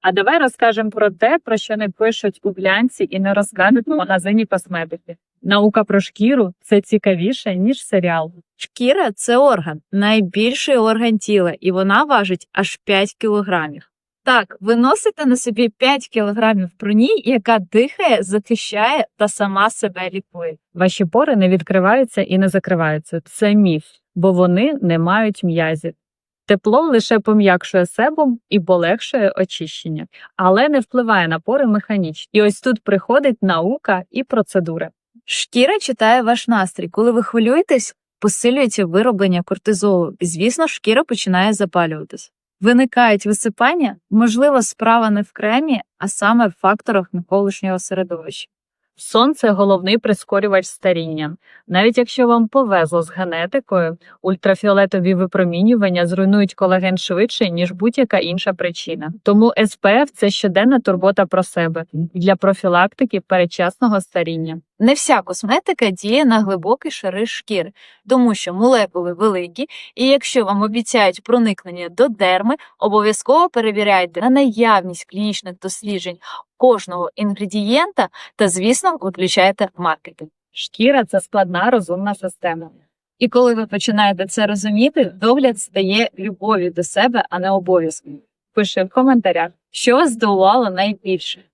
А давай розкажемо про те, про що не пишуть у глянці і не розкажуть в магазині косметики. Наука про шкіру це цікавіше, ніж серіал. Шкіра це орган, найбільший орган тіла, і вона важить аж 5 кілограмів. Так, ви носите на собі 5 кілограмів броні, яка дихає, захищає та сама себе лікує. Ваші пори не відкриваються і не закриваються. Це міф, бо вони не мають м'язів. Тепло лише пом'якшує себум і полегшує очищення, але не впливає на пори механічно. І ось тут приходить наука і процедури. Шкіра читає ваш настрій. Коли ви хвилюєтесь, посилюється вироблення кортизолу, і звісно, шкіра починає запалюватись. Виникають висипання, можливо, справа не в кремі, а саме в факторах навколишнього середовища. Сон це головний прискорювач старіння. Навіть якщо вам повезло з генетикою, ультрафіолетові випромінювання зруйнують колаген швидше, ніж будь-яка інша причина. Тому СПФ – це щоденна турбота про себе для профілактики передчасного старіння. Не вся косметика діє на глибокі шари шкіри, тому що молекули великі, і якщо вам обіцяють проникнення до дерми, обов'язково перевіряйте на наявність клінічних досліджень кожного інгредієнта та, звісно, виключайте маркетинг. Шкіра це складна розумна система. І коли ви починаєте це розуміти, догляд стає любов'ю до себе, а не обов'язком. Пиши в коментарях. Що здивувало найбільше?